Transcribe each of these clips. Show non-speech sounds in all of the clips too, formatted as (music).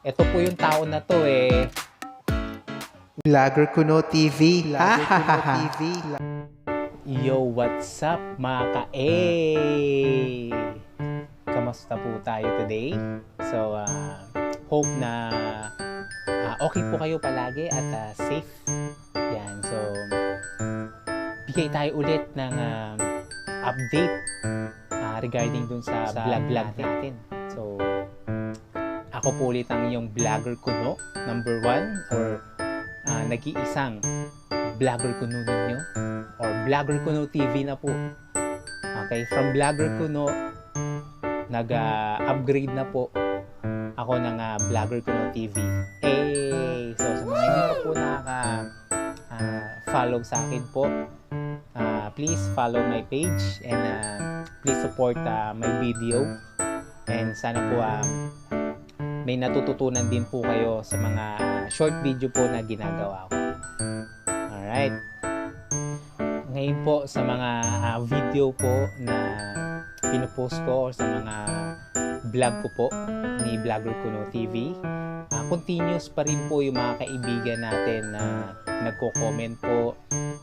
ito po yung tao na to eh. Vlogger Kuno TV. Vlogger Kuno TV. Yo, what's up mga ka-A? Kamusta po tayo today? So, ah, hope na ah, okay po kayo palagi at ah, safe. Yan, so bigay tayo ulit ng ah, update ah, regarding dun sa, vlog-vlog natin. So, ako po ulit ang iyong vlogger kuno, number one, or ah, nag-iisang vlogger kuno ninyo or Vlogger Kuno TV na po. Okay, from Vlogger Kuno, nag-upgrade na po ako ng uh, Vlogger Kuno TV. Hey! So, sa mga hindi pa po nakaka-follow sa akin po, ah, please follow my page and ah, please support ah, my video. And sana po ah, may natututunan din po kayo sa mga short video po na ginagawa ko. Alright. Ngayon po sa mga ah, video po na pinupost ko or sa mga vlog ko po ni Vlogger Kuno TV, ah, continuous pa rin po yung mga kaibigan natin na nagko-comment po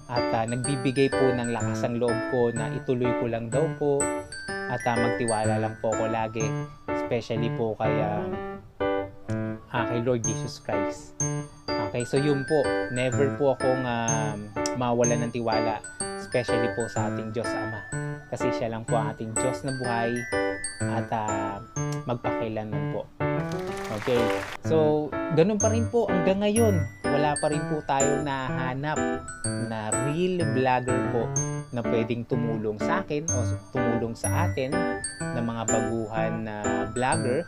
at ah, nagbibigay po ng lakas ang loob ko na ituloy ko lang daw po at ah, magtiwala lang po ako lagi especially po kay ah, ah, kay Lord Jesus Christ. Okay, so yun po, never po akong um, mawala ng tiwala, especially po sa ating Diyos Ama. Kasi siya lang po ang ating Diyos na buhay at uh, magpakailanman po. Okay, so ganun pa rin po hanggang ngayon. Wala pa rin po tayong nahanap na real vlogger po na pwedeng tumulong sa akin o tumulong sa atin na mga baguhan na vlogger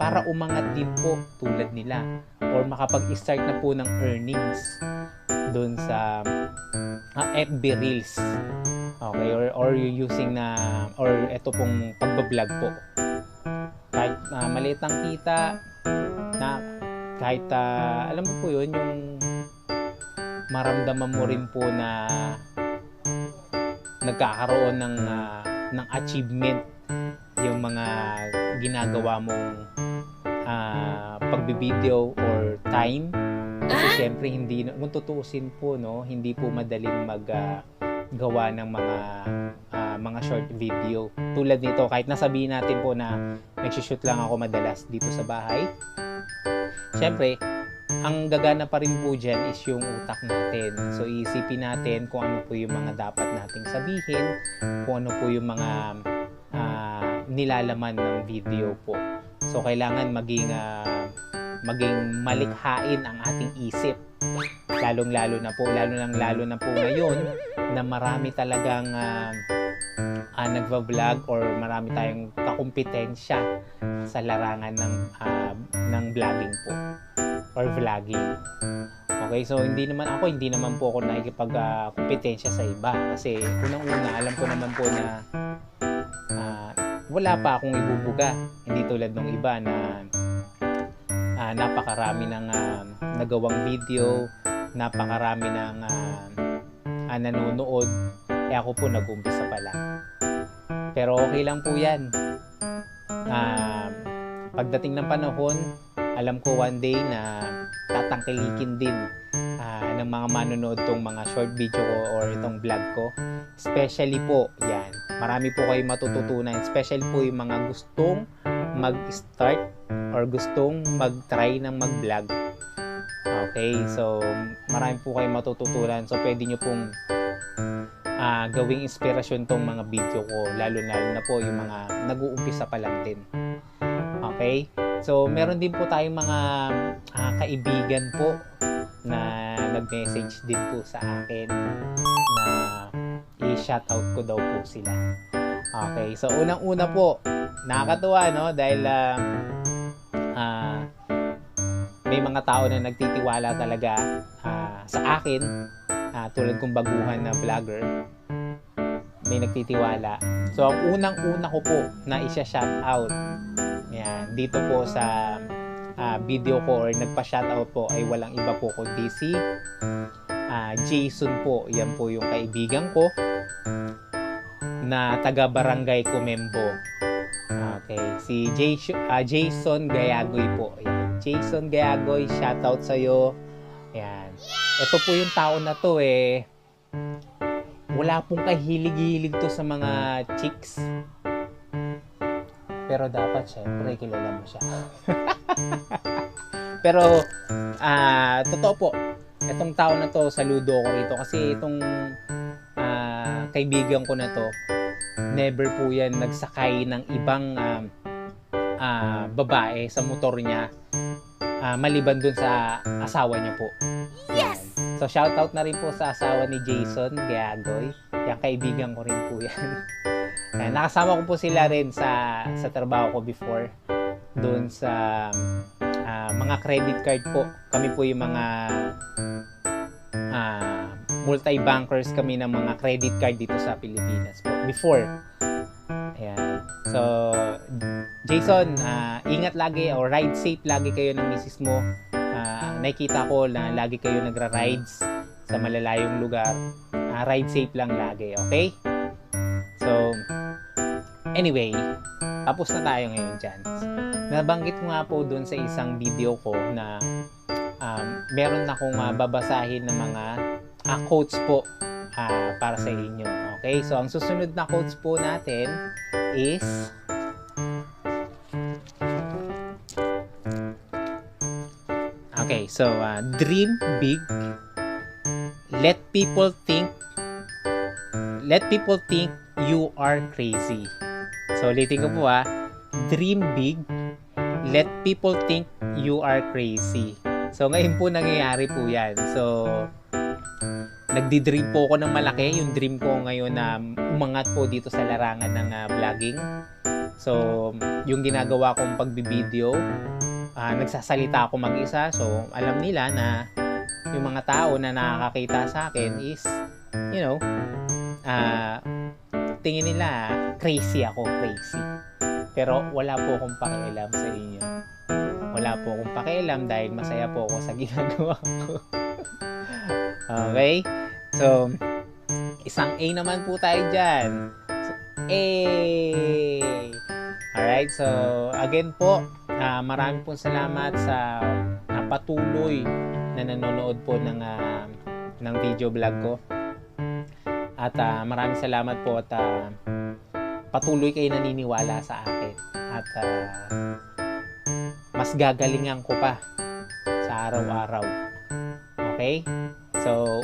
para umangat din po tulad nila or makapag-start na po ng earnings doon sa uh, FB Reels. Okay, or, or you using na, or ito pong pagbablog po. Kahit uh, maliit ang kita, na kahit, uh, alam mo po yun, yung maramdaman mo rin po na nagkakaroon ng, uh, ng achievement yung mga ginagawa mong uh, pagbibideo or time kasi syempre hindi kung tutuusin po no hindi po madaling mag uh, gawa ng mga uh, mga short video tulad nito kahit nasabihin natin po na nagsushoot lang ako madalas dito sa bahay syempre ang gagana pa rin po dyan is yung utak natin. So, isipin natin kung ano po yung mga dapat nating sabihin, kung ano po yung mga uh, nilalaman ng video po. So kailangan maging uh, maging malikhain ang ating isip. Lalong-lalo na po, lalo nang lalo na po ngayon na marami talagang uh, uh, nagva-vlog or marami tayong kakumpetensya sa larangan ng uh, ng vlogging po or vlogging. Okay, so hindi naman ako, hindi naman po ako nakikipag-kompetensya uh, sa iba kasi unang-una alam ko naman po na wala pa akong ibubuga. Hindi tulad ng iba na uh, napakarami ng uh, nagawang video, napakarami ng uh, uh, nanonood. Eh ako po nag-umpisa pa lang. Pero okay lang po yan. Uh, pagdating ng panahon, alam ko one day na tatangkilikin din uh, ng mga manonood tong mga short video ko or itong vlog ko. Especially po, yan, marami po kayo matututunan, especially po yung mga gustong mag-start or gustong mag-try ng mag-vlog. Okay, so marami po kayo matututunan. So pwede nyo pong uh, gawing inspirasyon tong mga video ko, lalo-lalo na po yung mga nag-uumpisa pa lang din. Okay? So meron din po tayong mga uh, kaibigan po na nag-message din po sa akin na i-shoutout ko daw po sila. Okay, so unang-una po, nakakatuwa no dahil uh, uh, may mga tao na nagtitiwala talaga uh, sa akin uh, tulad kong baguhan na vlogger may nagtitiwala. So ang unang-una ko po na isa-shoutout yan, dito po sa uh, video ko or nagpa-shoutout po ay walang iba po kundi si uh, Jason po. Yan po yung kaibigan ko na taga Barangay Comembo. Okay, si Jay, uh, Jason Gayagoy po. Ayan. Jason Gayagoy, shoutout sa'yo. Ayan. Ito po yung tao na to eh. Wala pong kahilig-hilig to sa mga chicks. Pero dapat syempre kilala mo siya. (laughs) Pero ah totoo po. Itong tao na to saludo ko rito kasi itong kaibigan ko na to never po yan nagsakay ng ibang um, ah, babae sa motor niya ah, maliban dun sa asawa niya po. Yes! So shoutout na rin po sa asawa ni Jason Gagoy. Yung kaibigan ko rin po yan. (laughs) Ayan, nakasama ko po sila rin sa sa trabaho ko before doon sa ah, mga credit card po. Kami po yung mga multi-bankers kami ng mga credit card dito sa Pilipinas po. Before. Ayan. So, Jason, ah, ingat lagi o ride safe lagi kayo ng misis mo. Ah, nakikita ko na lagi kayo nagra-rides sa malalayong lugar. Ah, ride safe lang lagi, okay? So, anyway, tapos na tayo ngayon dyan. Nabanggit ko nga po doon sa isang video ko na um, meron akong uh, babasahin ng mga ah, quotes po ah, para sa inyo. Okay, so ang susunod na quotes po natin is Okay, so uh, dream big. Let people think let people think you are crazy. So ulitin ko po ah. Dream big. Let people think you are crazy. So ngayon po nangyayari po 'yan. So nagdi-dream po ako ng malaki. Yung dream ko ngayon na umangat po dito sa larangan ng ah, vlogging. So, yung ginagawa kong pagbibideo, ah, nagsasalita ako mag-isa. So, alam nila na yung mga tao na nakakakita sa akin is, you know, ah, tingin nila crazy ako, crazy. Pero wala po akong pakialam sa inyo. Wala po akong pakialam dahil masaya po ako sa (laughs) ginagawa ko. Okay? So, isang A naman po tayo dyan. So, A! Alright, so again po, ah, marami pong salamat sa ah, patuloy na nanonood po ng, ah, ng video vlog ko. At ah, maraming salamat po at ah, patuloy kayo naniniwala sa akin. At ah, mas gagalingan ko pa sa araw-araw. Okay? So,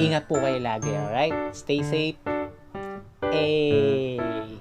ingat po kayo lagi, alright? Stay safe. Eh.